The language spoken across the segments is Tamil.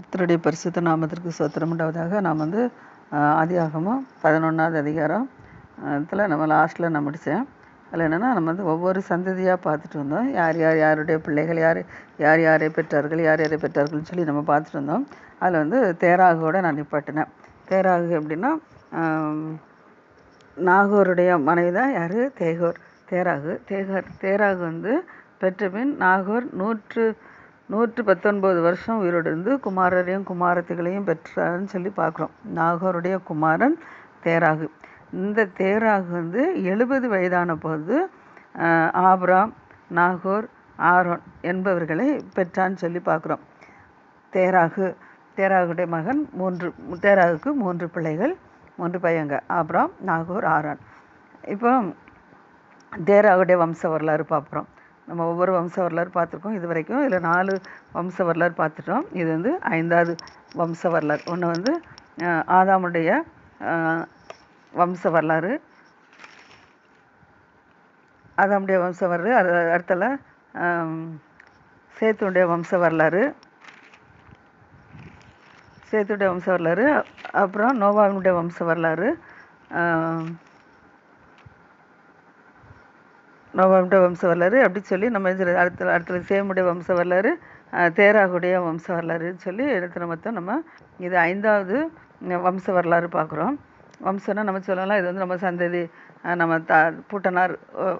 கர்த்தருடைய பரிசுத்த நாமத்திற்கு சோத்திரம் உண்டாவதாக நாம் வந்து ஆதியாகமும் பதினொன்றாவது அதிகாரம். இதில் நம்ம லாஸ்ட்டில் நான் முடித்தேன் அதில் என்னென்னா நம்ம வந்து ஒவ்வொரு சந்ததியாக பார்த்துட்டு வந்தோம். யார் யார் யாருடைய பிள்ளைகள் யார் யார் யாரை பெற்றார்கள் யார் யாரை பெற்றார்கள்னு சொல்லி நம்ம பார்த்துட்டு வந்தோம். அதில் வந்து தேராகோட நான் நிப்பாட்டினேன். தேராகு எப்படின்னா நாகோருடைய மனைவி தான் யார்? தேகோர். தேராகு. தேகர். தேராகு வந்து பெற்ற பின் நாகோர் நூற்று நூற்று பத்தொன்பது வருஷம் உயிரோடு இருந்து குமாரரையும் குமாரத்திகளையும் பெற்றார்னு சொல்லி பார்க்குறோம். நாகோருடைய குமாரன் தேராகு. இந்த தேராகு வந்து எழுபது வயதான போது ஆப்ராம் நாகூர் நாகோர் ஆரோன் என்பவர்களை பெற்றான்னு சொல்லி பார்க்குறோம். தேராகு. தேராகுடைய மகன் மூன்று தேராகுக்கு மூன்று பிள்ளைகள் மூன்று பையங்க. Abram Nahor Haran. இப்போ தேராகுடைய வம்ச வரலாறு பார்க்குறோம் நம்ம ஒவ்வொரு வம்ச வரலாறு பார்த்துருக்கோம். இது வரைக்கும் இதில் நாலு வம்ச வரலாறு பார்த்துட்டோம். இது வந்து ஐந்தாவது வம்ச வரலாறு. ஒன்று வந்து ஆதாமுடைய வம்ச வரலாறு. ஆதாமுடைய வம்ச வரலாறு அது அடுத்தல சேத்துடைய வம்ச வரலாறு. சேத்துடைய வம்ச வரலாறு. அப்புறம் நோவாவினுடைய வம்ச வரலாறு. ஆம், வம்ச வரலாறு அப்படின்னு சொல்லி நம்ம அடுத்த அடுத்த சேமுடைய வம்ச வரலாறு தேராகுடைய வம்ச வரலாறுன்னு சொல்லி எடுத்து மொத்தம் நம்ம இது ஐந்தாவது வம்ச வரலாறு பார்க்குறோம். வம்சம்னா நம்ம சொல்லலாம் இது வந்து நம்ம சந்ததி நம்ம தா பூட்டனார்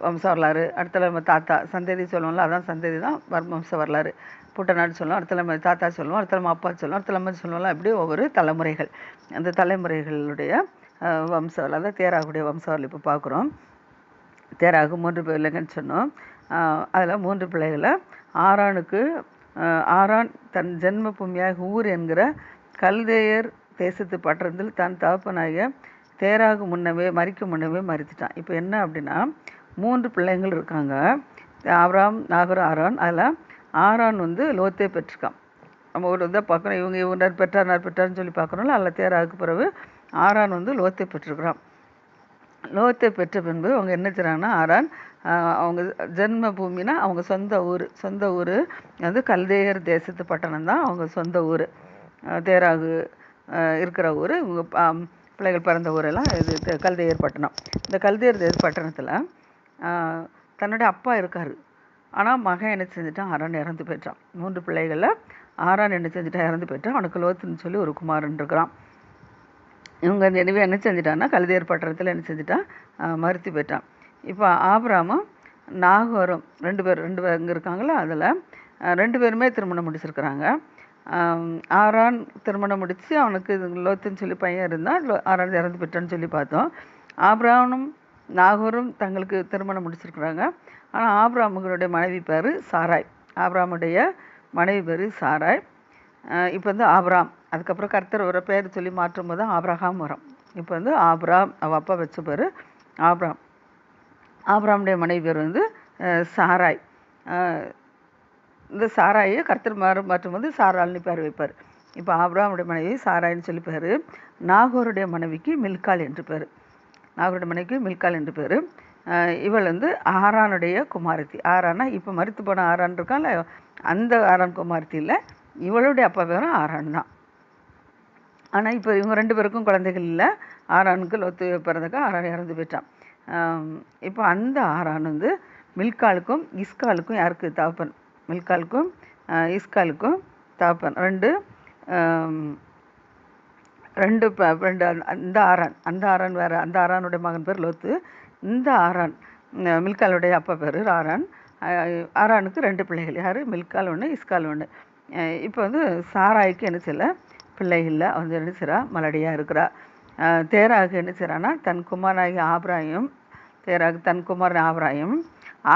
வம்ச வரலாறு அடுத்தல நம்ம தாத்தா சந்ததி சொல்லுவோம்ல அதான் சந்ததி தான் வம்ச வரலாறு பூட்டனார் சொல்லுவோம் அடுத்த நம்ம தாத்தா சொல்லுவோம் அடுத்த நம்ம அப்பா சொல்லுவோம் அடுத்த நம்ம சொல்லுவோம்ல அப்படி ஒவ்வொரு தலைமுறைகள். அந்த தலைமுறைகளுடைய வம்ச வரலாறு தேராகுடைய வம்ச வரலாறு இப்போ பார்க்குறோம். தேராகு மூன்று பிள்ளைங்கன்னு சொன்னோம். அதில் மூன்று பிள்ளைகளை. ஆரானுக்கு ஆரான் தன் ஜென்ம பூமியாக ஊர் என்கிற கல்தேயர் தேசத்து பட்டணத்தில் தன் தகப்பனாகிய தேராகு முன்னவே மறிக்கும் முன்னவே மறித்துட்டான். இப்போ என்ன அப்படின்னா மூன்று பிள்ளைங்கள் இருக்காங்க. ஆப்ராம் நாகர் ஆரான் அதில் ஆரான் வந்து லோத்தே பெற்றிருக்கான். நம்ம ஒரு இதாக பார்க்குறோம் இவங்க இவங்க பெற்றார் நான் பெற்றார்னு சொல்லி பார்க்குறோம்ல அதில் தேராவுக்கு பிறகு ஆரான் வந்து லோத்தே பெற்றிருக்கிறான். லோகத்தை பெற்ற பின்பு அவங்க என்ன செய்கிறாங்கன்னா ஆரான் அவங்க ஜென்ம பூமினா அவங்க சொந்த ஊர் சொந்த ஊர் வந்து கல்தேயர் தேசத்து பட்டணம் தான் அவங்க சொந்த ஊர். தேராகு இருக்கிற ஊர். இவங்க பிள்ளைகள் பிறந்த ஊரெல்லாம் இது கல்தேயர் பட்டணம். இந்த கல்தேயர் தேச பட்டணத்தில் தன்னுடைய அப்பா இருக்கார். ஆனால் மகன் என்ன செஞ்சுட்டான்? ஆரான் இறந்து போயிட்டான். மூன்று பிள்ளைகளில் ஆரான் என்ன செஞ்சுட்டான் இறந்து போயிட்டான். அவனுக்கு லோத்துன்னு சொல்லி ஒரு குமாரன் இருக்கிறான். இவங்க இந்த எனவே என்ன செஞ்சிட்டான்னா கழுதையர் பட்டணத்தில் என்ன செஞ்சிட்டான்? மறுத்து போயிட்டான். இப்போ ஆபிராமும் நாகோரும் ரெண்டு பேர் ரெண்டு பேர் இங்கே இருக்காங்களா அதில் ரெண்டு பேருமே திருமணம் முடிச்சிருக்கிறாங்க. ஆறான் திருமணம் முடித்து அவனுக்கு இது லோத்துன்னு சொல்லி பையன் இருந்தால் லோ- இறந்து போயிட்டான்னு சொல்லி பார்த்தோம். ஆபிராமும் நாகூரும் தங்களுக்கு திருமணம் முடிச்சிருக்கிறாங்க. ஆனால் ஆபிராமுகளுடைய மனைவி பேர் சாராய். ஆப்ராமுடைய மனைவி பேர் சாராய். இப்போ வந்து ஆப்ராம் அதுக்கப்புறம் கர்த்தர் ஒரு பேர் சொல்லி மாற்றும் போது தான் ஆபிரகாம் வரும். இப்போ வந்து ஆப்ராம் அவள் அப்பா வச்ச பேர் ஆப்ராம் ஆப்ராமுடைய மனைவி பேர் வந்து சாராய். இந்த சாராயை கர்த்தர் மாறு மாற்றும் போது சாரால்னு பேர் வைப்பார். இப்போ ஆப்ராமுடைய மனைவி சாராய்னு சொல்லி பேர். நாகோருடைய மனைவிக்கு மில்கால் என்று பேர். நாகருடைய மனைவிக்கு மில்கால் என்று பேர். இவள் வந்து ஆரானுடைய குமாரத்தி. ஆரானா இப்போ மறுத்து போன ஆரான் இருக்கான்ல அந்த ஆரான் குமாரத்தி இல்லை இவளுடைய அப்பா பேரும் ஆரான் தான். ஆனால் இப்போ இவங்க ரெண்டு பேருக்கும் குழந்தைகள் இல்லை. ஆரானுக்கு லொத்து பிறந்தக்க ஆரான் இறந்து போயிட்டான். இப்போ அந்த ஆரான் வந்து மில்காலுக்கும் இஸ்காலுக்கும் யாருக்கு தாப்பன்? மில்காலுக்கும் ஆஹ், இஸ்காலுக்கும் தாப்பன். ரெண்டு ரெண்டு ரெண்டு அந்த- அந்த ஆரான் அந்த ஆரான் வேற அந்த ஆரானுடைய மகன் பேர் லோத்து. இந்த ஆரான் மில்காலுடைய அப்பா பேர் ஆரான் ஆறானுக்கு ஆரானுக்கு ரெண்டு பிள்ளைகள். யார்? மில்கால் ஒன்று இஸ்கால் ஒன்று இப்போ வந்து சாராய்க்கு என்ன செய்யலை? பிள்ளைகளில் வந்து என்ன செய்றா? மலடியாக இருக்கிறா. தேராக தேராகு என்ன செய்கிறான்னா தன் குமாரனாகிய ஆபராயும் தேராக தன் குமாரன் ஆபராயும்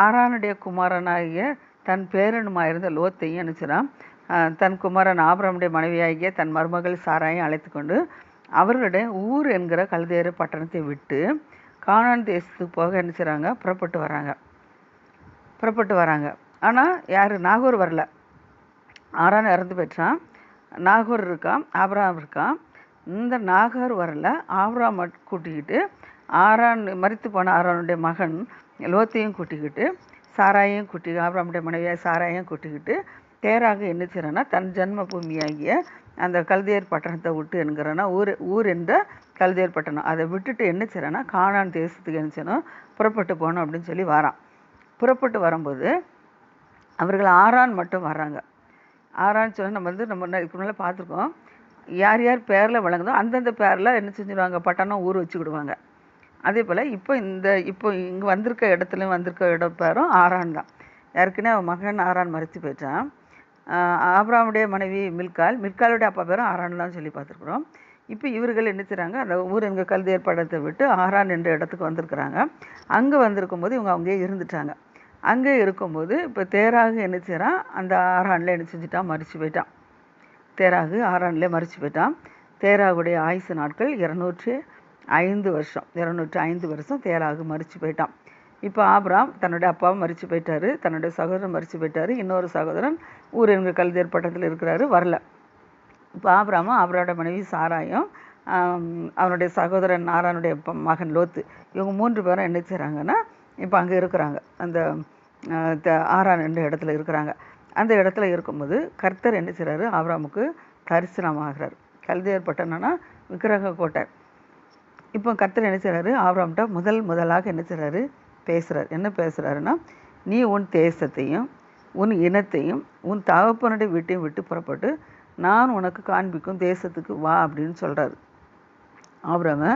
ஆறானுடைய குமாரனாகிய தன் பேரனுமாயிருந்த லோத்தையும் என்ன செய்கிறான் தன் குமாரன் ஆபிரமுடைய மனைவியாகிய தன் மருமகள் சாராயும் அழைத்து கொண்டு அவர்களுடைய ஊர் என்கிற கல்தேறு பட்டணத்தை விட்டு காணான் தேசத்துக்கு போக என்ன செய்கிறாங்க புறப்பட்டு வராங்க. புறப்பட்டு வராங்க. ஆனால் யார்? நாகூர் வரல. ஆறான் இறந்து போயிட்டான். நாகூர் இருக்கான் ஆபிரகாம் இருக்கான் இந்த நாகர் வரல. ஆபிரகாம் கூட்டிக்கிட்டு ஆரான் மறித்து போன ஆரானுடைய மகன் லோத்தையும் கூட்டிக்கிட்டு சாராயையும் கூட்டி ஆபிரகாமுடைய மனைவியாக சாராயையும் கூட்டிக்கிட்டு தேராக என்ன செய்கிறேன்னா தன் ஜென்ம பூமியாகிய அந்த கல்தேர் பட்டணத்தை விட்டு என்கிறனா ஊர் ஊர் என்ற கல்தேர் பட்டணம். அதை விட்டுட்டு என்ன செய்கிறேன்னா காணான் தேசத்துக்கு என்ன செய்யணும் புறப்பட்டு போகணும் அப்படின்னு சொல்லி வரான். புறப்பட்டு வரும்போது அவர்கள் ஆறான் மட்டும் வர்றாங்க. ஆறான்னு சொன்னால் நம்ம வந்து நம்ம இதுக்கு முன்னால் பார்த்துருக்கோம். யார் யார் பேரில் வழங்குதோ அந்தந்த பேரில் என்ன செஞ்சுருவாங்க? பட்டணம் ஊர் வச்சுக்கிடுவாங்க. அதே போல் இப்போ இந்த இப்போ இங்கே வந்திருக்க இடத்துல வந்திருக்க இடம் பேரும் ஆறான் தான். ஏற்கனவே அவன் மகன் ஆறான் மறைத்து போயிட்டான். ஆப்ராமுடைய மனைவி மில்கால் மில்காலுடைய அப்பா பேரும் ஆறான் தான் சொல்லி பார்த்துருக்குறோம். இப்போ இவர்கள் என்ன செய்கிறாங்க அந்த ஊர் எங்கள் கல்வி ஏற்பாடத்தை விட்டு ஆறான் என்ற இடத்துக்கு வந்திருக்கிறாங்க. அங்கே வந்திருக்கும் போது இவங்க அங்கேயே இருந்துட்டாங்க. அங்கே இருக்கும்போது இப்போ தேராகு என்ன செய்கிறான் அந்த ஆறானில் என்ன செஞ்சுட்டான்? மறித்து போயிட்டான். தேராகு ஆறானிலே மறித்து போயிட்டான். தேராகுடைய ஆயுசு நாட்கள் இரநூற்றி ஐந்து வருஷம். இரநூற்றி ஐந்து வருஷம் தேராகு மறித்து போயிட்டான். இப்போ ஆப்ராம் தன்னுடைய அப்பாவும் மறித்து போயிட்டாரு. தன்னுடைய சகோதரன் மறித்து போயிட்டாரு. இன்னொரு சகோதரன் ஊர் எங்கள் கல்தேர் பட்டத்தில் இருக்கிறாரு. வரல. இப்போ ஆப்ராமும் அவரோட மனைவி சாராயும் அவனுடைய சகோதரன் நாரானுடைய மகன் லோத்து இவங்க மூன்று பேரும் என்ன செய்கிறாங்கன்னா இப்போ அங்கே இருக்கிறாங்க. அந்த ஆறான் என்ற இடத்துல இருக்கிறாங்க. அந்த இடத்துல இருக்கும்போது கர்த்தர் என்ன செய்கிறாரு ஆப்ராமுக்கு தரிசனமாகிறார். கல்தேர் பட்டணம்னா விக்கிரக கோட்டை. இப்போ கர்த்தர் என்ன செய்கிறாரு ஆப்ராம்கிட்ட முதல் முதலாக என்ன செய்கிறாரு பேசுகிறார் என்ன பேசுகிறாருன்னா நீ உன் தேசத்தையும் உன் இனத்தையும் உன் தகப்பனுடைய வீட்டையும் விட்டு புறப்பட்டு நான் உனக்கு காண்பிக்கும் தேசத்துக்கு வா அப்படின்னு சொல்கிறாரு ஆப்ராம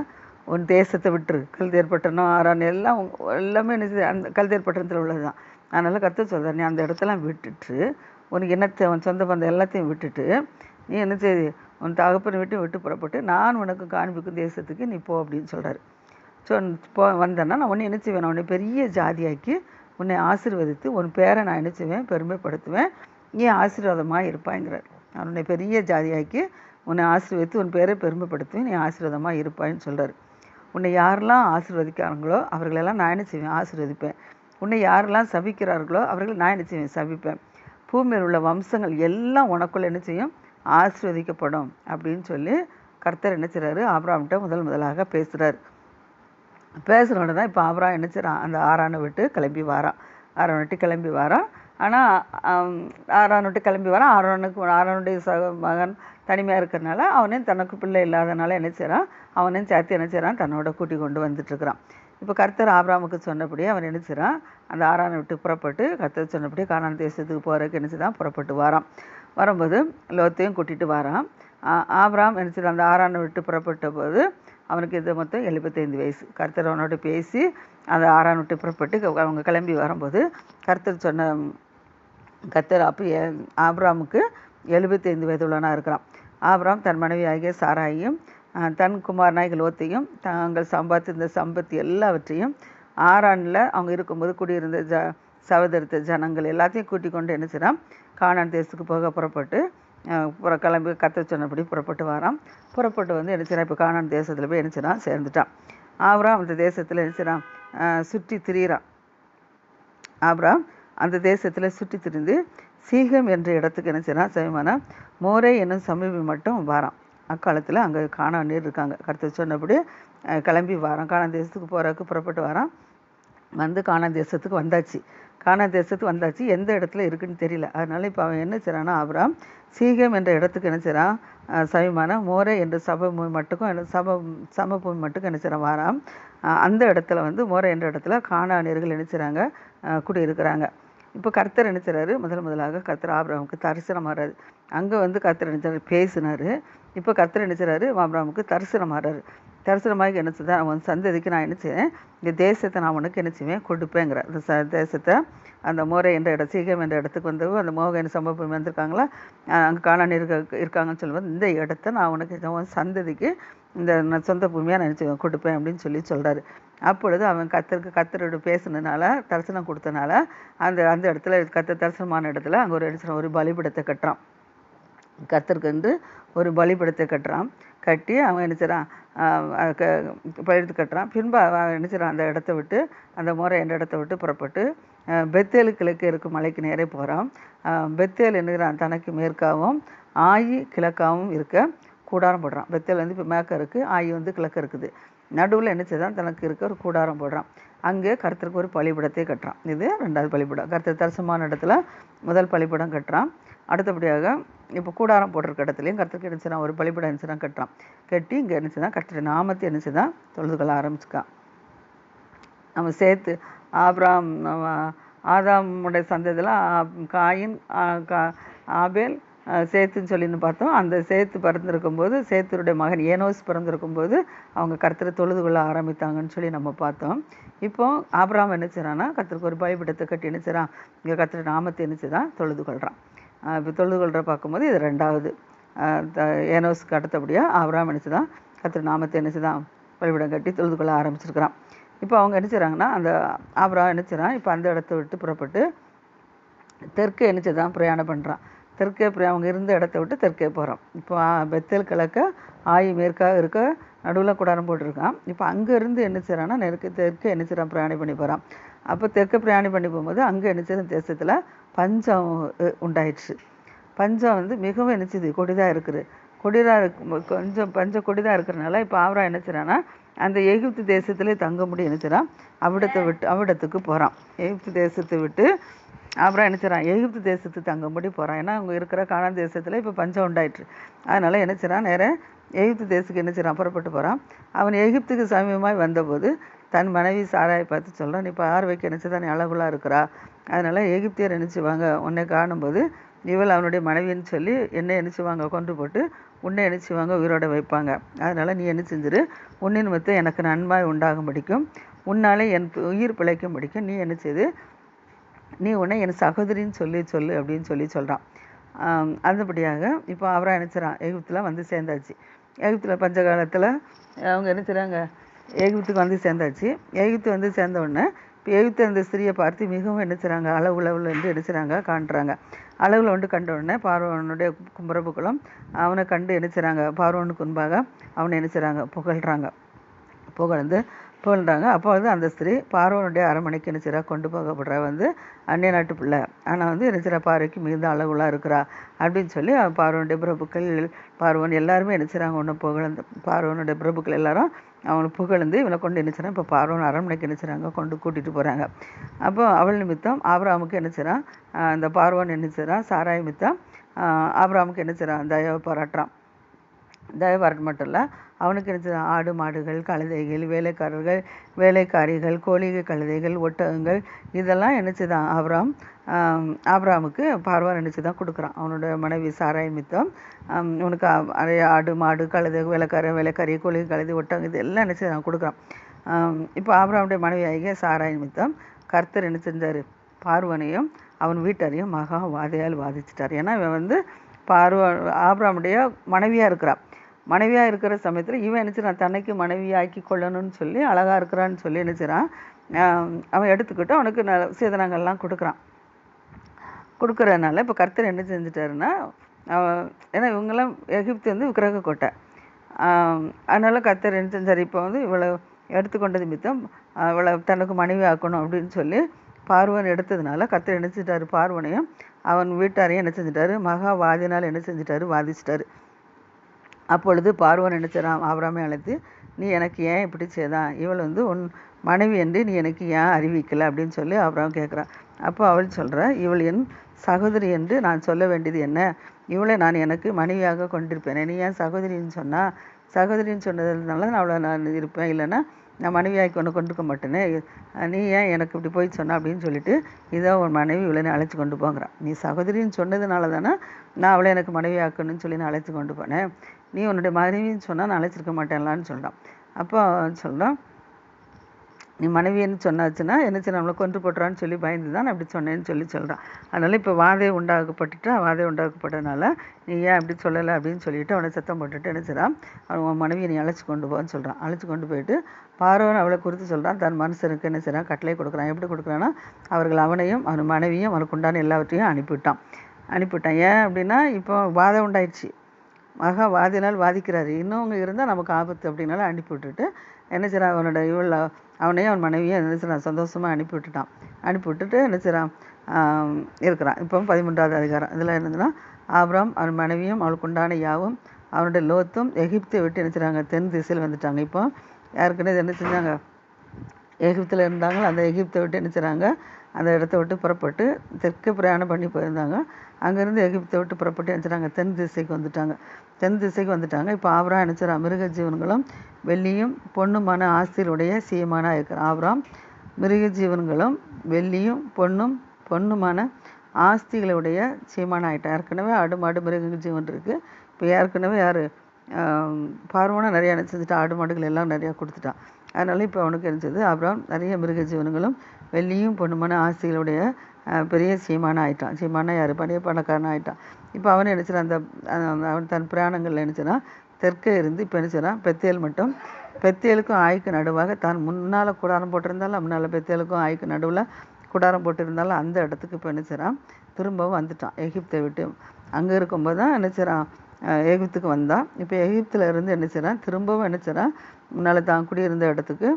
உன் தேசத்தை விட்டுரு. கல்தேர் பட்டணம் ஆறான் எல்லாம் எல்லாமே என்ன செய்ய அந்த கல்தேர் பட்டணத்தில் உள்ளது தான் அதனால் கற்று சொல்கிறார் நீ அந்த இடத்தெல்லாம் விட்டுட்டு உனக்கு என்னத்தை உன் சொந்த பந்தம் எல்லாத்தையும் விட்டுட்டு நீ என்ன செய்து உன் தகப்பனை விட்டு விட்டு புறப்பட்டு நான் உனக்கு காண்பிக்கும் தேசத்துக்கு நீ போ அப்படின்னு சொல்கிறாரு ஸோ போ வந்தேன்னா நான் உன்னை என்ன செய்வேன்? உன்னை பெரிய ஜாதியாக்கி உன்னை ஆசீர்வதித்து உன் பேரை நான் என்ன செய்வேன்? பெருமைப்படுத்துவேன். நீ ஆசீர்வாதமாக இருப்பாய்ங்கிறார். நான் உன்னை பெரிய ஜாதியாக்கி உன்னை ஆசீர்வதித்து உன் பேரை பெருமைப்படுத்துவேன். நீ ஆசீர்வாதமாக இருப்பாய்ன்னு சொல்கிறார் உன்னை யாரெல்லாம் ஆசீர்வதிக்கிறாங்களோ அவர்களெல்லாம் நான் என்ன செய்வேன்? ஆசீர்வதிப்பேன். உன்னை யாரெல்லாம் சபிக்கிறார்களோ அவர்கள் நான் என்ன செய்வேன்? சபிப்பேன். பூமியில் உள்ள வம்சங்கள் எல்லாம் உனக்குள்ள என்ன செய்யும்? ஆசீர்வதிக்கப்படும் அப்படின்னு சொல்லி கர்த்தர் என்ன செய்கிறாரு ஆப்ராம்கிட்ட முதல் முதலாக பேசுகிறார் பேசுகிறோட தான் இப்போ ஆப்ராம் என்ன செய்கிறான் அந்த ஆறானை விட்டு கிளம்பி வாரான் ஆறான் விட்டு கிளம்பி வாரான் ஆனால் ஆறான் விட்டு கிளம்பி வரான் ஆறானுக்கு ஆறானுடைய சக மகன் தனிமையாக இருக்கிறனால அவனையும் தனக்கு பிள்ளை இல்லாதனால என்ன செய்கிறான் அவனையும் சேர்த்து என்ன செய்கிறான் தன்னோட கூட்டி கொண்டு வந்துட்டுருக்கிறான் இப்போ கர்த்தர் ஆப்ராமுக்கு சொன்னபடியே அவன் என்ன செய்கிறான் அந்த ஆறானை விட்டு புறப்பட்டு கர்த்தர் சொன்னபடியே கானான் தேசத்துக்கு போகிறதுக்கு என்ன செய்தான் புறப்பட்டு வரான். வரும்போது லோத்தையும் கூட்டிகிட்டு வரான். ஆப்ராம் என்ன செய்தான் அந்த ஆறானை விட்டு புறப்பட்ட போது அவனுக்கு இது மொத்தம் எழுபத்தைந்து வயசு. கர்த்தர் அவனோட பேசி அந்த ஆறான் விட்டு புறப்பட்டு அவங்க கிளம்பி வரும்போது கர்த்தர் சொன்ன கர்த்தர் அப்போ ஆப்ராமுக்கு எழுபத்தைந்து வயதுள்ளனா இருக்கிறான். ஆப்ராம் தன் மனைவி ஆகிய சாராயையும் தன் நாய்கள் ஓத்தையும் தாங்கள் சம்பாதித்த சம்பத்து எல்லாவற்றையும் ஆறானில் அவங்க இருக்கும்போது குடியிருந்த ஜ சகோதரத்த ஜனங்கள் எல்லாத்தையும் கூட்டிக் கொண்டு என்ன செய்கிறான் காணான் தேசத்துக்கு போக புறப்பட்டு புற கிளம்பி கத்த சொன்னபடி புறப்பட்டு வரான். புறப்பட்டு வந்து என்ன செய்கிறான் இப்போ காணான் தேசத்தில் போய் என்ன செய்கிறான் சேர்ந்துட்டான். ஆப்ராம் அந்த தேசத்தில் என்ன செய்கிறான் சுற்றி திரியிறான். ஆப்ராம் அந்த தேசத்தில் சுற்றி திரிந்து சீகம் என்ற இடத்துக்கு என்ன செய்கிறான் சமயமான மோரே என்னும் சமீபம் மட்டும் வாரான். அக்காலத்தில் அங்கே காணாநீர் இருக்காங்க. கருத்து சொன்னபடி கிளம்பி வாரான். காணா தேசத்துக்கு போகிறதுக்கு புறப்பட்டு வரான். வந்து காணா தேசத்துக்கு வந்தாச்சு. காணா தேசத்துக்கு வந்தாச்சு. எந்த இடத்துல இருக்குன்னு தெரியல. அதனால இப்போ அவன் என்ன செய்கிறான்னா அப்புறம் சீகம் என்ற இடத்துக்கு என்ன செய்கிறான் சமயமான மோரே என்ற சபபூமி மட்டுக்கும் என்ன சப சமபூமி மட்டுக்கும் என்ன செய்கிறான் வாராம் அந்த இடத்துல வந்து மோரே என்ற இடத்துல காணாணியர்கள் என்ன செய்கிறாங்க குடியிருக்கிறாங்க. இப்போ கர்த்தர் என்ன முதல் முதலாக கர்த்தர் ஆப்ராமுக்கு தரிசனம் ஆறாரு அங்கே வந்து கர்த்தர் நினைச்சாரு பேசினார். இப்போ கர்த்தர் என்ன ஆப்ராமுக்கு தரிசனம் ஆறாரு தரிசனமாக என்ன செய்தான் அவன் சந்ததிக்கு நான் என்ன இந்த தேசத்தை நான் உனக்கு என்ன கொடுப்பேங்கிற அந்த ச தேசத்தை அந்த மோரை என்ற இடம் சீகம் என்ற இடத்துக்கு வந்து அந்த மோகன் சம்பவம் வந்திருக்காங்களா? அங்கே காணான் இருக்க இருக்காங்கன்னு சொல்லும்போது இந்த இடத்த நான் உனக்கு உன் சந்ததிக்கு இந்த சொந்த பூமியாக நான் கொடுப்பேன் அப்படின்னு சொல்லி சொல்கிறாரு அப்பொழுது அவன் கத்தருக்கு கத்தரோட பேசுனதுனால தரிசனம் கொடுத்தனால அந்த அந்த இடத்துல கத்த தரிசனமான இடத்துல அங்கே ஒரு இடத்துல ஒரு பலிபடத்தை கட்டுறான். கத்தருக்கு வந்து ஒரு பலிபடத்தை கட்டுறான். கட்டி அவன் என்ன செய்கிறான் பழுத்து கட்டுறான். பின்பு அவன் என்ன செய்கிறான் அந்த இடத்த விட்டு அந்த முறை என்ற இடத்த விட்டு புறப்பட்டு பெத்தேலு கிழக்கு இருக்கும் மலைக்கு நேரே போகிறான் பெத்தேல் என்னுகிறான் தனக்கு மேற்காவும் ஆயி கிழக்காவும் இருக்க கூடாரம் போடுறான். பெத்தேல் வந்து இப்போ மேற்க இருக்குது ஆயி வந்து கிழக்கு இருக்குது. நடுவில் என்ன செய்தான்? தனக்கு இருக்க ஒரு கூடாரம் போடுறான். அங்கே கருத்தருக்கு ஒரு பலிபீடத்தை கட்டுறான். இது ரெண்டாவது பலிபீடம். கருத்தர் தரிசனமான இடத்துல முதல் பலிபீடம் கட்டுறான். அடுத்தபடியாக இப்போ கூடாரம் போட்டிருக்க இடத்துலையும் கர்த்தருக்கு என்ன ஒரு பலிபீடம் என்ன கட்டுறான். கட்டி இங்கே என்ன செய்தான்? கர்த்தருடைய நாமத்தை என்ன செய்தான்? தொழுது ஆரம்பிச்சுக்கான் நம்ம சேர்த்து ஆபிராம் ஆதாமுடைய சந்ததியில் காயின் கா- ஆபேல் சேத்துன்னு சொல்லின்னு பார்த்தோம். அந்த சேத்து பிறந்திருக்கும் போது சேத்துருடைய மகன் ஏனோஸ் பிறந்திருக்கும் போது அவங்க கர்த்தரை தொழுது கொள்ள ஆரம்பித்தாங்கன்னு சொல்லி நம்ம பார்த்தோம். இப்போ ஆப்ராம் என்ன செய்கிறான்னா கர்த்தருக்கு ஒரு பலிபீடத்தை கட்டி என்ன செய்றான்? இங்கே கர்த்தர் நாமத்தை என்ன தான் தொழுது கொள்கிறான் இப்போ தொழுது கொள்கிற பார்க்கும்போது இது ரெண்டாவது. த- ஏனோஸ்க்கு அடுத்தபடியாக ஆப்ராம் என்ன செய்தான்? கர்த்தர் நாமத்தை என்ன செய்தான்? கட்டி தொழுது கொள்ள ஆரம்பிச்சிருக்கிறான். இப்போ அவங்க என்ன செய்கிறாங்கன்னா அந்த ஆப்ராம் என்ன செய்கிறான் இப்போ அந்த இடத்த விட்டு புறப்பட்டு தெற்கு என்ன செய்தான்? பிரயாணம் பண்ணுறான் தெற்கே போய் அவங்க இருந்த இடத்த விட்டு தெற்கே போகிறோம் இப்போ பெத்தேல் கிழக்க ஆயி மேற்காக இருக்க நடுவில் கூடாரம் போட்டிருக்கான். இப்போ அங்கேருந்து என்ன செய்கிறான்னா நெருக்கு தெற்கே என்ன செய்கிறான் பிரயாணி பண்ணி போகிறான் அப்போ தெற்கு பிரயாணி பண்ணி போகும்போது அங்கே என்ன செய்யற தேசத்தில் பஞ்சம் உண்டாயிடுச்சு. பஞ்சம் வந்து மிகவும் என்ன கொடிதாக இருக்குது. கொடிதாக இருக்கும் கொஞ்சம் பஞ்சம் கொடிதாக இருக்கிறனால இப்போ ஆவரா என்ன செய்கிறான்னா அந்த எகிப்து தேசத்திலே தங்க முடியும் என்ன அவிடத்தை விட்டு அவிடத்துக்கு போகிறான் எகிப்து தேசத்தை விட்டு அப்புறம் என்ன எகிப்து தேசத்துக்கு தங்கும்படி போகிறான் ஏன்னா அவங்க இருக்கிற கானான் தேசத்தில் இப்போ பஞ்சம் உண்டாயிற்று. அதனால் என்ன செய்றான்? எகிப்து தேசத்துக்கு என்ன புறப்பட்டு போகிறான் அவன் எகிப்துக்கு சமீபமாய் வந்தபோது தன் மனைவி சாராயை பார்த்து சொல்கிறான் நீ பார்வைக்கு என்ன செய்தா? நீ இருக்கிறா. அதனால் எகிப்தியர் நினச்சிவாங்க உன்னை காணும்போது இவள் அவனுடைய மனைவின்னு சொல்லி என்னை நினச்சிவாங்க கொண்டு போட்டு உன்னை என்ன செய்வாங்க உயிரோட வைப்பாங்க. அதனால் நீ என்ன செஞ்சிரு? உன்னின் நிமித்தம் எனக்கு நன்மாய் உண்டாகும்படிக்கும் உன்னாலே என் உயிர் பிழைக்கும்படிக்கும் நீ என்ன செய்து? நீ உன்னை என் சகோதரின்னு சொல்லி சொல்லு அப்படின்னு சொல்லி சொல்கிறான் அதுபடியாக இப்போ அவராக நினச்சிறான் எகிப்தில் வந்து சேர்ந்தாச்சு. எகிப்தில் பஞ்ச காலத்தில் அவங்க என்ன எகிப்துக்கு வந்து சேர்ந்தாச்சு. எகிப்து வந்து சேர்ந்த உடனே இப்போ அந்த ஸ்திரியை பார்த்து மிகவும் என்ன செய்றாங்க? அளவு வந்து என்ன செய்றாங்க? காண்றாங்க. அளவில் வந்து கண்ட உடனே பார்வனுடைய கும்பரபுக்குளம் அவனை கண்டு என்ன பார்வனுக்கு முன்பாக அவனை என்ன செய்றாங்க? புகழ்றாங்க. புகழ்ந்து புகழ்றாங்க. அப்போ வந்து அந்த ஸ்திரீ பார்வனுடைய அரண்மனைக்கு என்ன கொண்டு போகப்படுறா வந்து அந்நிய நாட்டு பிள்ளை. ஆனால் வந்து நினைச்சிரா பார்வைக்கு மிகுந்த அளவுலாம் இருக்கிறா. அப்படின்னு சொல்லி பார்வனுடைய பிரபுக்கள் பார்வன் எல்லாருமே என்ன ஒன்று புகழ்ந்து பார்வனுடைய பிரபுக்கள் எல்லாரும் அவங்களை புகழ்ந்து இவனை கொண்டு நினைச்சிறான் இப்போ பார்வன் அரண்மனைக்கு என்ன கொண்டு கூட்டிகிட்டு போகிறாங்க அப்போ அவள் நிமித்தம் ஆபராமுக்கு என்ன அந்த பார்வன் என்ன சாராய் நிமித்தம் ஆபராமுக்கு ஆபிரகாமுக்கு என்ன பாராட்டுறான். தயவாரட் மட்டும் இல்லை அவனுக்கு இருந்தது ஆடு மாடுகள் கழுதைகள் வேலைக்காரர்கள் வேலைக்காரிகள் கோழிகை கழுதைகள் ஒட்டகங்கள் இதெல்லாம் என்ன ஆப்ராம் ஆப்ராமுக்கு பார்வா நினச்சி தான் கொடுக்குறான். அவனோட மனைவி சாராய் மித்தம் உனக்கு நிறைய ஆடு மாடு கழுதை வேலைக்காரன் வேலைக்காரி கோழி கழுதை ஒட்டகம் இது எல்லாம் என்ன தான் கொடுக்குறான் இப்போ ஆப்ராமுடைய மனைவி ஆகிய சாராய் மித்தம் கர்த்தர் நினச்சிருந்தார் பார்வனையும் அவன் வீட்டாரையும் மகா வாதையால் வாதிச்சிட்டார். ஏன்னா இவன் வந்து பார்வ ஆப்ராமுடைய மனைவியாக இருக்கிறான். மனைவியாக இருக்கிற சமயத்தில் இவன் என்ன செய்றான்? தன்னைக்கு மனைவியாக்கி கொள்ளணும்னு சொல்லி அழகாக இருக்கிறான்னு சொல்லி என்ன அவன் எடுத்துக்கிட்டு அவனுக்கு ந சீதனங்கள்லாம் கொடுக்குறான். கொடுக்குறதுனால இப்போ கர்த்தர் என்ன செஞ்சுட்டாருன்னா ஏன்னா இவங்கெல்லாம் எகிப்து வந்து விக்கிரக கோட்டை. அதனால் கர்த்தர் என்ன செஞ்சார்? இப்போ வந்து இவளை எடுத்துக்கொண்டது மித்தம் அவளை தனக்கு மனைவி ஆக்கணும் அப்படின்னு சொல்லி பார்வன் எடுத்ததுனால கர்த்தர் என்ன செஞ்சிட்டாரு? பார்வனையும் அவன் வீட்டாரையும் என்ன செஞ்சிட்டாரு? மகா வாதினால் என்ன செஞ்சிட்டாரு? வாதிச்சிட்டாரு. அப்பொழுது பார்வன் என்ன செய்றான்? அழைத்து நீ எனக்கு ஏன் இப்படி செய்தான் இவள் வந்து உன் மனைவி என்று நீ எனக்கு ஏன் அறிவிக்கல? அப்படின்னு சொல்லி ஆபிரகாம் கேட்குறான். அப்போ அவள் சொல்கிற இவள் என் சகோதரி என்று நான் சொல்ல வேண்டியது என்ன? இவளை நான் எனக்கு மனைவியாக கொண்டிருப்பேனே. நீ ஏன் சகோதரின்னு சொன்னா? சகோதரின்னு சொன்னதுனால நான் அவளை நான் இருப்பேன். இல்லைன்னா நான் மனைவியாக்கி கொண்டு கொண்டிருக்க மாட்டேனே. நீ ஏன் எனக்கு இப்படி போய் சொன்ன? அப்படின்னு சொல்லிட்டு இதோ உன் மனைவி இவளை அழைச்சி கொண்டு போங்கிறான். நீ சகோதரின்னு சொன்னதுனால தானே நான் அவளை எனக்கு மனைவி ஆக்கணும்னு சொல்லி நான் அழைச்சி கொண்டு போனேன். நீ உன்னுடைய மனைவின்னு சொன்னால் நான் அழைச்சிருக்க மாட்டேன்லான்னு சொல்கிறான் அப்போ அவன் சொல்கிறான் நீ மனைவின்னு சொன்னாச்சுன்னா என்ன சரி நம்மளை கொன்று போட்டுறான்னு சொல்லி பயந்து தான் நான் அப்படி சொன்னேன்னு சொல்லி சொல்கிறான் அதனால் இப்போ வாதை உண்டாக்கப்பட்டுட்டு வாதை உண்டாக்கப்பட்டதுனால நீ ஏன் அப்படி சொல்லலை அப்படின்னு சொல்லிட்டு அவனை சத்தம் போட்டுட்டு என்ன அவன் உன் மனைவியை நீ அழைச்சி கொண்டு போன்னு சொல்கிறான் அழைச்சி கொண்டு போயிட்டு பார்வன் அவளை குறித்து சொல்கிறான் தன் மனுஷனுக்கு என்ன செய்றான் கட்டளை கொடுக்குறான். எப்படி கொடுக்குறான்னா அவர்கள் அவனையும் அவன் மனைவியும் அவனுக்கு உண்டான எல்லாவற்றையும் அனுப்பிவிட்டான். அனுப்பிவிட்டான். ஏன் அப்படின்னா இப்போ வாதம் உண்டாயிடுச்சு மகா வாதினால் வாதிக்கிறாரு. இன்னவங்க இருந்தால் நமக்கு ஆபத்து அப்படின்னால அனுப்பி விட்டுட்டு என்ன செய்கிறான் அவனோட இவள் அவனையும் அவன் மனைவியும் என்ன செய்றான் சந்தோஷமாக அனுப்பி விட்டுட்டான். அனுப்பி விட்டுட்டு என்ன செய்கிறான் இருக்கிறான். இப்போ பதிமூன்றாவது அதிகாரம். இதில் என்னதுன்னா ஆபிராம் அவன் மனைவியும் அவளுக்கு உண்டான யாவும் அவனுடைய லோத்தும் எகிப்தை விட்டு என்ன செய்றாங்க தென் திசையில் வந்துட்டாங்க. இப்போ யாருக்குன்னு என்ன செஞ்சாங்க எகிப்தில் இருந்தாங்களோ அந்த எகிப்தை விட்டு என்ன செய்கிறாங்க அந்த இடத்த விட்டு புறப்பட்டு தெற்கு பிரயாணம் பண்ணி போயிருந்தாங்க. அங்கேருந்து எகிப்தை விட்டு புறப்பட்டு நினச்சிட்டாங்க தென் திசைக்கு வந்துட்டாங்க. தென் திசைக்கு வந்துட்டாங்க. இப்போ ஆபராம் நினச்சிடா மிருக ஜீவன்களும் வெள்ளியும் பொண்ணுமான ஆஸ்தியுடைய சீமானா இருக்கிற ஆபராம் மிருக ஜீவன்களும் வெள்ளியும் பொண்ணும் பொண்ணுமான ஆஸ்திகளுடைய சீமானா ஆயிட்டான் ஏற்கனவே ஆடு மாடு மிருக ஜீவன் இருக்குது இப்போ ஏற்கனவே யார்? பார்வோனா நிறையா நினச்சிட்டு ஆடு மாடுகள் எல்லாம் நிறையா கொடுத்துட்டான் அதனால இப்போ அவனுக்கு கிடைச்சது. அப்புறம் நிறைய மிருக ஜீவனங்களும் வெள்ளியும் பொண்ணுமான ஆசைகளுடைய பெரிய சீமான ஆயிட்டான். சீமானா யார்? பழைய பணக்காரன் ஆயிட்டான். இப்போ அவன் நினச்சிடான் அந்த அவன் தன் பிராணங்கள் நினச்சினா தெற்கே இருந்து இப்போ நினச்சிடான் பெத்தேல் மட்டும். பெத்தேலுக்கும் ஆய்க்கு நடுவாக தான் முன்னால் கூடாரம் போட்டிருந்தாலும் முன்னால் பெத்தேலுக்கும் ஆய்க்கு நடுவில் கூடாரம் போட்டிருந்தாலும் அந்த இடத்துக்கு இப்போ நினச்சிடான் திரும்பவும் வந்துட்டான். எகிப்தை விட்டு அங்கே இருக்கும்போது தான் நினச்சிடான் எகிப்துக்கு வந்தான். இப்போ எகிப்தில் இருந்து என்ன திரும்பவும் என்ன முன்னால் தான் குடியிருந்த இடத்துக்கு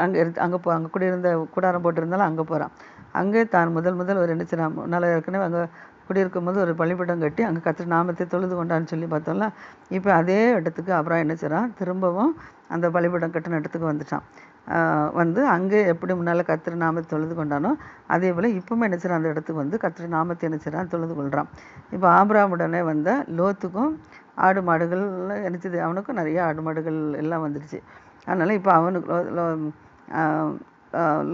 அங்கே இருந்து அங்கே போ அங்கே குடியிருந்த கூடாரம் போட்டிருந்தாலும் அங்கே போகிறான் அங்கே தான் முதல் முதல் ஒரு என்ன செய்றான் முன்னால் ஏற்கனவே அங்கே குடியிருக்கும் போது ஒரு பள்ளிப்பட்டம் கட்டி அங்கே கத்திர நாமத்தை தொழுது கொண்டான்னு சொல்லி பார்த்தோம்ல இப்போ அதே இடத்துக்கு அப்புறம் என்ன திரும்பவும் அந்த பள்ளிப்பட்டம் கட்டின இடத்துக்கு வந்துட்டான். வந்து அங்கே எப்படி முன்னால் கத்திர நாமத்தை தொழுது கொண்டானோ அதே போல் இப்பவுமே என்ன அந்த இடத்துக்கு வந்து கத்திர நாமத்தை என்ன தொழுது கொள்கிறான் இப்போ ஆபராமுடனே வந்த லோத்துக்கும் ஆடு மாடுகள்லாம் என்னச்சுது அவனுக்கும் நிறைய ஆடு மாடுகள் எல்லாம் வந்துடுச்சு. அதனால் இப்போ அவனுக்கு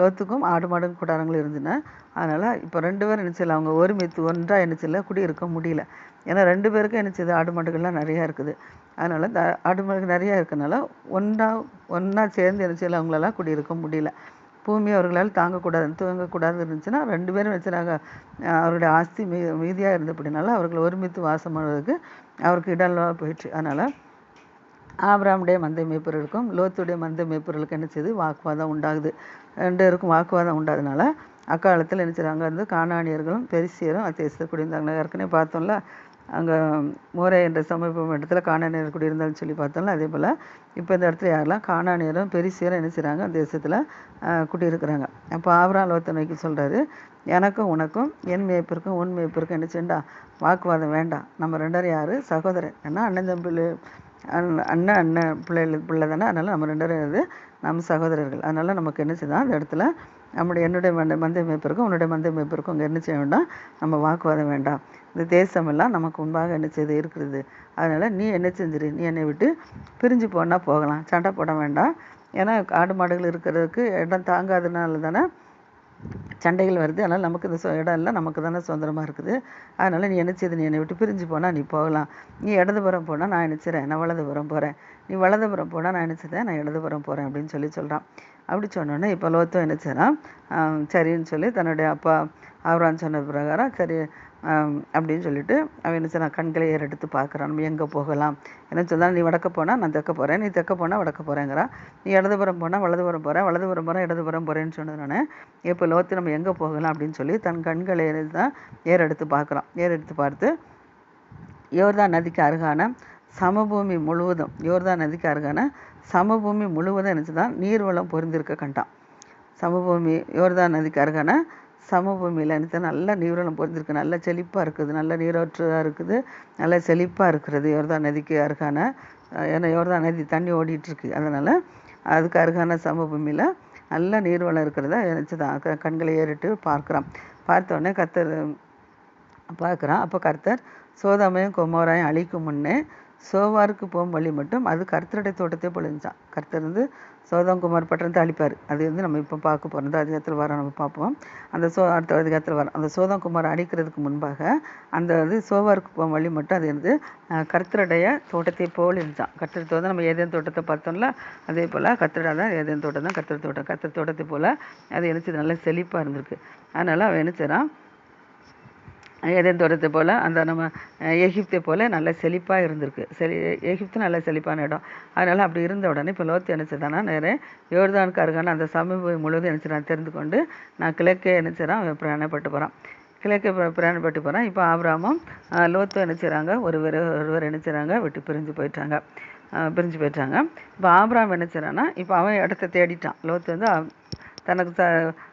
லோத்துக்கும் ஆடு மாடு கூடாரங்களும் இருந்துன்னா அதனால் இப்போ ரெண்டு பேரும் நினச்சில அவங்க ஒருமித்து ஒன்றாக நினச்சில குடியிருக்க முடியல. ஏன்னா ரெண்டு பேருக்கும் நினச்சது ஆடு மாடுகள்லாம் நிறையா இருக்குது. அதனால் இந்த ஆடு மாடுகள் நிறையா இருக்கனால ஒன்றா ஒன்றா சேர்ந்து நினச்சில அவங்களெல்லாம் குடியிருக்க முடியல. பூமி அவர்களால் தாங்கக்கூடாது தூங்கக்கூடாது இருந்துச்சுன்னா ரெண்டு பேரும் வச்சுனாங்க அவருடைய ஆஸ்தி மீ மீதியாக இருந்தபடினால அவர்கள் ஒருமித்து வாசம் பண்ணுறதுக்கு அவருக்கு இடலாக போயிடுச்சு அதனால் ஆபிராமுடைய மந்தை மேய்ப்பர்களுக்கும் லோத்துடைய மந்தை மேய்ப்பர்களுக்கும் என்ன செய்யுது வாக்குவாதம் உண்டாகுது. ரெண்டு பேருக்கும் வாக்குவாதம் உண்டாதனால அக்காலத்தில் என்ன செய்றாங்க? வந்து காணாணியர்களும் பெரிசியரும் அத்தேசத்தை குடியிருந்தாங்க ஏற்கனவே பார்த்தோம்ல அங்கே மோரே என்ற சமீபம் இடத்துல காணானியர் குடியிருந்தாலும் சொல்லி பார்த்தோம்ல அதே போல் இப்போ இந்த இடத்துல யாரெல்லாம் காணானியரும் பெரிசியரும் என்ன செய்கிறாங்க அந்த தேசத்தில் குடியிருக்கிறாங்க. அப்போ ஆவரால் லோத்தை நோக்கி சொல்கிறாரு எனக்கும் உனக்கும் என் மேய்ப்பிற்கும் உன் மேய்ப்பிற்கும் என்ன செய்யண்டா? வாக்குவாதம் வேண்டாம். நம்ம ரெண்டரும் யார்? சகோதரன். ஏன்னா அண்ணன் தம்பி அண்ணன் அண்ணன் அண்ணன் பிள்ளைகள் பிள்ளை தானே. அதனால் நம்ம ரெண்டரும் இது நம்ம சகோதரர்கள். அதனால் நமக்கு என்ன செய்தான் அந்த இடத்துல நம்முடைய என்னுடைய மந்த மந்தை மேய்ப்பிற்கும் உன்னுடைய மந்தை மேய்ப்பிற்கும் அங்கே என்ன செய்ய வேண்டாம்? நம்ம வாக்குவாதம் வேண்டாம். இந்த தேசமெல்லாம் நமக்கு முன்பாக என்ன செய்து இருக்கிறது. அதனால் நீ என்ன செஞ்சிரு? நீ என்னை விட்டு பிரிஞ்சு போனால் போகலாம். சண்டை போட வேண்டாம். ஏன்னா ஆடு மாடுகள் இருக்கிறதுக்கு இடம் தாங்காதனால தானே சண்டைகள் வருது. அதனால் நமக்கு இந்த இடம் எல்லாம் நமக்கு தானே சுதந்திரமாக இருக்குது. அதனால் நீ என்ன செய்து? நீ என்னை விட்டு பிரிஞ்சு போனால் நீ போகலாம். நீ இடதுபுறம் போனால் நான் நினச்சிறேன் நான் வலதுபுறம் போகிறேன் நீ வலதுபுறம் போனால் நான் நினச்சிதேன் நான் இடதுபுறம் போகிறேன் அப்படின்னு சொல்லி சொல்கிறான் அப்படி சொன்னோன்னே இப்போ லோத்தம் என்ன சரின்னு சொல்லி தன்னுடைய அப்பா அவரான் சொன்ன பிரகாரம் சரி அப்படின்னு சொல்லிட்டு அவன் என்ன செய்றான் கண்களை ஏறெடுத்து பார்க்குறான். நம்ம எங்கே போகலாம்? என்ன சொன்னால் நீ வடக்க போனால் நான் தெற்க போகிறேன் நீ தெற்க போனால் வடக்க போகிறேங்கிறான் நீ இடதுபுறம் போனால் வலதுபுறம் போகிறேன் வலதுபுறம் போகிறேன் இடதுபுறம் போகிறேன்னு சொன்னதுனால இப்போ லோத்து நம்ம எங்கே போகலாம்? அப்படின்னு சொல்லி தன் கண்களை தான் ஏறெடுத்து பார்க்குறான். ஏறெடுத்து பார்த்து யோர்தான் நதிக்கு அருகான சமபூமி முழுவதும் யோர்தான் நதிக்கு அருகான சமபூமி முழுவதும் நினச்சி தான் நீர்வளம் பொருந்திருக்க கண்டான். சமபூமி யோர்தான் நதிக்கு அருகான சமபூமியில் நினைச்சா நல்ல நீர்வளம் பொருந்திருக்கு நல்ல செழிப்பாக இருக்குது. நல்ல நீரோற்றதாக இருக்குது. நல்ல செழிப்பாக இருக்கிறது. யோர்தான் நதிக்கு அருகான ஏன்னா யோர்தான் நதி தண்ணி ஓடிட்டுருக்கு. அதனால் அதுக்கு அருகான சமபூமியில் நல்ல நீர்வளம் இருக்கிறதா நினச்சி தான் க- கண்களை ஏறிட்டு பார்க்குறான். பார்த்த உடனே பார்க்குறான். அப்போ கர்த்தர் சோதாமையும் கொமோராயும் அழிக்கும் முன்னே சோவாருக்கு போகும் வழி மட்டும் அது கர்த்தருடைய தோட்டத்தை பொழிஞ்சான் கர்த்தர் வந்து சோதோங்குமார் பட்டணத்தை அழிப்பார். அது வந்து நம்ம இப்போ பார்க்க போகிறோம் அந்த அதிகாரத்தில் வர நம்ம பார்ப்போம். அந்த சோ அடுத்த அதிகாரத்தில் வரோம் அந்த சோதங்குமார் அழிக்கிறதுக்கு முன்பாக அந்த இது சோவாருக்கு போகும் வழி மட்டும் அது வந்து அஹ், கர்த்தருடைய தோட்டத்தை போல் இருந்தான் கர்த்தர் தோட்டம் நம்ம ஏதேன் தோட்டத்தை பார்த்தோம்ல அதே போல் கர்த்தரா தான் ஏதேன் தோட்டம் தான் கர்த்தர் தோட்டம். கர்த்தர் தோட்டத்தை போல் அது என்னச்சு நல்லா செழிப்பாக இருந்திருக்கு. அதனால் அவன் என்ன செய்கிறான் ஏதேன் தோட்டத்தை போல் அந்த நம்ம எகிப்தை போல் நல்ல செழிப்பாக இருந்திருக்கு. செழி எகிப்து நல்ல செழிப்பான இடம். அதனால் அப்படி இருந்த உடனே இப்போ லோத்து நினச்சதானா நேரே யோர்தானுக்கு அருகான அந்த சமீப முழுவதும் நினச்சிடான் தெரிந்து கொண்டு நான் கிழக்கே நினச்சிடான் பிரயாணப்பட்டு போகிறான் கிழக்கே பிரயாணப்பட்டு போகிறான் இப்போ ஆபிராமும் அஹ், லோத்தும் நினச்சிறாங்க ஒருவர் ஒருவர் நினச்சிறாங்க விட்டு பிரிஞ்சு போயிட்டாங்க. பிரிஞ்சு போயிட்டாங்க. இப்போ ஆபிராம் என்ன செய்றான்னா இப்போ அவன் இடத்த தேடிட்டான். லோத்து வந்து தனக்கு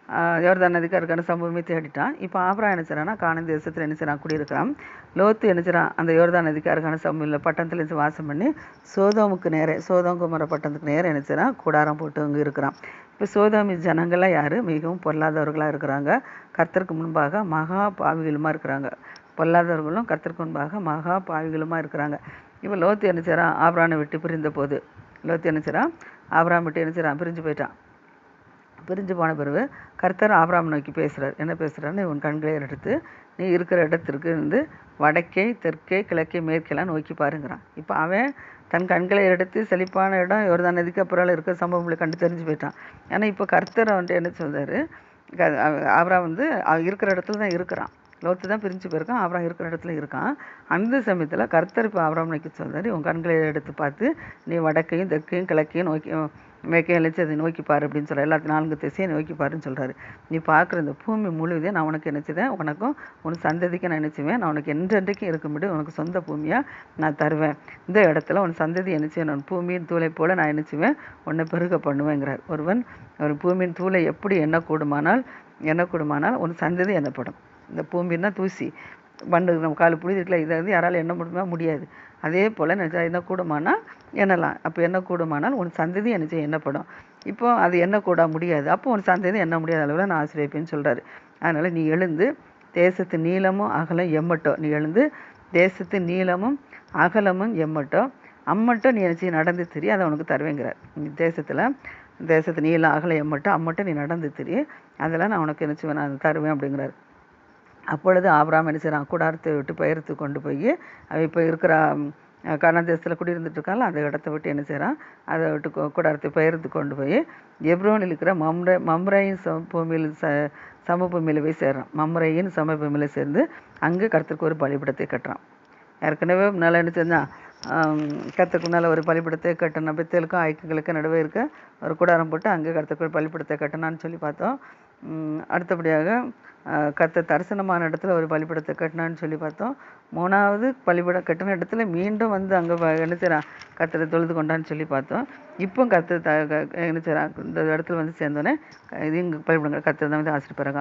ச யோர்தான் நதிக்கருக்கான சம்பவமே தேடிட்டான். இப்போ ஆப்ரா என்ன காணந்த தேசத்தில் என்ன செய்றான்? குடியிருக்கிறான். லோத்து என்ன அந்த யோர்தான் நதிக்கருக்கான சம்பவம் பட்டணத்தில் இருந்து வாசம் பண்ணி சோதோமுக்கு நேரே சோதோம் குமர பட்டணத்துக்கு நேரம் என்ன கூடாரம் போட்டு அங்கே இருக்கிறான். இப்போ சோதாமி ஜனங்கள்லாம் யார்? மிகவும் பொல்லாதவர்களாக இருக்கிறாங்க. கர்த்தருக்கு முன்பாக மகா பாவிகளுமா இருக்கிறாங்க. பொல்லாதவர்களும் கர்த்தருக்கு முன்பாக மகா பாவிகளுமாக இருக்கிறாங்க. இப்போ லோத்து என்ன செய்றான்? ஆப்ரானை விட்டு பிரிந்த போது லோத்து என்ன செய்றான்? ஆப்ராம் விட்டு என்ன பிரிஞ்சு போயிட்டான். பிரிஞ்சு போன பிறகு கர்த்தர் ஆபராம் நோக்கி பேசுகிறார் என்ன பேசுகிறாருன்னு உன் கண்களை எடுத்து நீ இருக்கிற இடத்திற்கு இருந்து வடக்கே தெற்கே கிழக்கே மேற்கெல்லாம் நோக்கி பாருங்கிறான். இப்போ அவன் தன் கண்களை எடுத்து செழிப்பான இடம் யோர்தான் நதிக்கு அப்புறம் இருக்கிற சம்பவங்களை கண்டு தெரிஞ்சு போயிட்டான். ஏன்னா இப்போ கர்த்தர் வந்துட்டு என்ன சொல்கிறார் அவரா வந்து அவன் இருக்கிற இடத்துல தான் இருக்கிறான். லோத்து தான் பிரிஞ்சு போயிருக்கான். ஆபிராம் இருக்கிற இடத்துல இருக்கான். அந்த சமயத்தில் கர்த்தர் இப்போ அவராம் நோக்கி சொல்கிறார் உன் கண்களை எடுத்து பார்த்து நீ வடக்கையும் தெற்கையும் கிழக்கையும் நோக்கி மேற்கே இழைச்சி அதை நோக்கி பாரு அப்படின்னு சொல்கிறார் எல்லாத்து நான்கு திசையை நோக்கி பாருன்னு சொல்கிறாரு நீ பார்க்குற இந்த பூமி முழுவதையும் நான் உனக்கு நினச்சிதேன் உனக்கும் உன் சந்ததிக்கு நான் நினச்சுவேன். நான் உனக்கு என்றென்றைக்கும் இருக்கும்படி உனக்கு சொந்த பூமியாக நான் தருவேன். இந்த இடத்துல உன் சந்ததி என்னச்சுவேன் நான் பூமியின் தூளை போல நான் நினச்சுவேன். உன்னை பெருக பண்ணுவேங்கிறார். ஒருவன் ஒரு பூமியின் தூளை எப்படி எண்ணக்கூடுமானால் எண்ணக்கூடுமானால் உன் சந்ததி எண்ணப்படும். இந்த பூமின்னா தூசி. பண்ணு நம்ம கால் புடிதிருக்கல இதை வந்து யாரால் எண்ண முடியுமா? முடியாது. அதே போல் நினச்சா என்ன கூடுமானால் எண்ணலாம். அப்போ என்ன கூடுமானால் உன் சந்ததி என்ன செய்ய எண்ணப்படும். இப்போ அது எண்ணக்கூட முடியாது. அப்போ உன் சந்ததி எண்ண முடியாத அளவில் நான் ஆசிரியப்பேன்னு சொல்கிறாரு அதனால் நீ எழுந்து தேசத்து நீளமும் அகலம் எம்மட்டோ நீ எழுந்து தேசத்து நீளமும் அகலமும் எம்மட்டோ அம்மட்டும் நீ நினச்சி நடந்து திரி அதை உனக்கு தருவேங்கிறார். நீ தேசத்தில் தேசத்து நீளம் அகலம் எம்மட்டும் அம்மட்டும் நீ நடந்து திரி அதெல்லாம் நான் உனக்கு நினச்சி நான் தருவேன் அப்படிங்கிறார். அப்பொழுது ஆபிராம் என்ன செய்கிறான் கூடாரத்தை விட்டு பெயர்த்து கொண்டு போய் அவன் இப்போ இருக்கிற கானான் தேசத்தில் குடியிருந்துட்டு இருக்கான்ல அந்த இடத்த விட்டு என்ன செய்கிறான் அதை விட்டு கூடாரத்தை பெயர்த்து கொண்டு போய் எப்ரோனில் இருக்கிற மம்ரை மம்ரையின் சம பூமியில் ச சமபூமியில் போய் சேர்றான். மம்ரையின் சமபூமியில் சேர்ந்து அங்கே கருத்துக்கு ஒரு பலிபடத்தை கட்டுறான். ஏற்கனவே முன்னால் என்ன செஞ்சான் கருத்துக்கு முன்னால் ஒரு பலிபீடத்தை கட்டின பெத்தேலுக்கும் ஐக்குகளுக்கும் நடுவே இருக்க ஒரு கூடாரம் போட்டு அங்கே கருத்துக்கு ஒரு பலிபீடத்தை கட்டினான்னு சொல்லி பார்த்தோம். அடுத்தபடியாக கத்த தரிசனமான இடத்துல ஒரு பலிபடத்தை கட்டினான்னு சொல்லி பார்த்தோம். மூணாவது பலிபீடம் கட்டின இடத்துல மீண்டும் வந்து அங்கே என்ன செய்கிறான் கத்தரை தொழுது கொண்டான்னு சொல்லி பார்த்தோம். இப்போ கர்த்தர் த க- என்ன செய்கிறான் இந்த இடத்துல வந்து சேர்ந்தோன்னே இது இங்கே பலிபீடங்கள் கத்தர் தான் வந்து ஆசிரியப்பாங்க